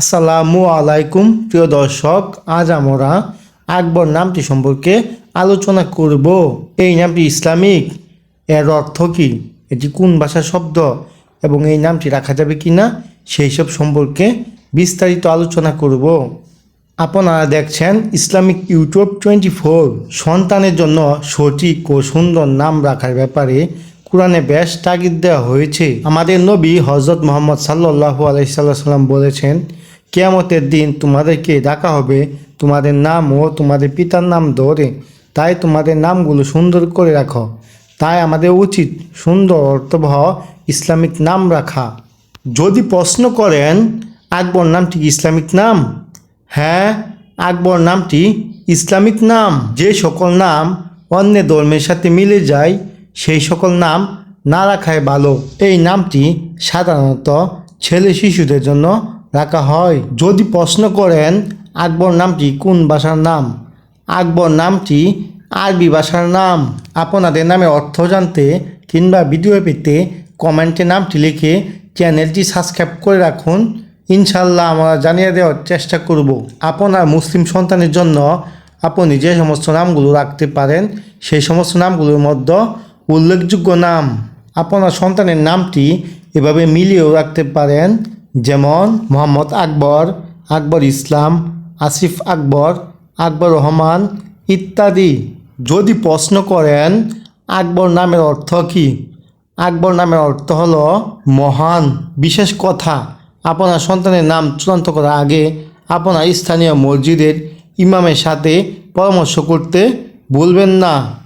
আসসালামু আলাইকুম, প্রিয় দর্শক, আজ আমরা আকবর নামটি সম্পর্কে আলোচনা করব। এই নামটি ইসলামিক, এর অর্থ কি? এটি কোন ভাষার শব্দ? এবং এই নামটি রাখা যাবে কি না সেই সব সম্পর্কে বিস্তারিত আলোচনা করব। আপনারা দেখছেন ইসলামিক ইউটিউব টোয়েন্টি ফোর। সন্তানের জন্য সঠিক ও সুন্দর নাম রাখার ব্যাপারে কোরআনে বেশ তাগিদ দেওয়া হয়েছে। আমাদের নবী হজরত মোহাম্মদ সাল্লাহু আলাইসাল্লাম বলেছেন কেয়ামতের দিন তোমাদেরকে ডাকা হবে, তোমাদের নাম ও তোমাদের পিতার নাম ধরে। তাই তোমাদের নামগুলো সুন্দর করে রাখো। তাই আমাদের উচিত সুন্দর অর্থবহ ইসলামিক নাম রাখা। যদি প্রশ্ন করেন, আকবর নামটি ইসলামিক নাম? হ্যাঁ আকবর নামটি ইসলামিক নাম। যে সকল নাম অন্য ধর্মের সাথে মিলে যায়, সেই সকল নাম না রাখাই ভালো। এই নামটি সাধারণত ছেলে শিশুদের জন্য রাখা হয়। যদি প্রশ্ন করেন, আকবর নামটি কোন ভাষার নাম? আকবর নামটি আরবি ভাষার নাম। আপনাদের নামে অর্থ জানতে কিংবা ভিডিও পেতে কমেন্টে নামটি লিখে চ্যানেলটি সাবস্ক্রাইব করে রাখুন। ইনশাল্লাহ আমরা জানিয়ে দেওয়ার চেষ্টা করব। আপনার মুসলিম সন্তানের জন্য আপনি যে সমস্ত নামগুলো রাখতে পারেন, সেই সমস্ত নামগুলোর মধ্যে উল্লেখযোগ্য নাম। আপনার সন্তানের নামটি এভাবে মিলিয়েও রাখতে পারেন। যেমন মোহাম্মদ আকবর আকবর ইসলাম, আসিফ আকবর আকবর রহমান ইত্যাদি। যদি প্রশ্ন করেন, আকবর নামের অর্থ কী? আকবর নামের অর্থ হলো মহান, বিশেষ কথা। আপনার সন্তানের নাম চূড়ান্ত করার আগে আপনার স্থানীয় মসজিদের ইমামের সাথে পরামর্শ করতে ভুলবেন না।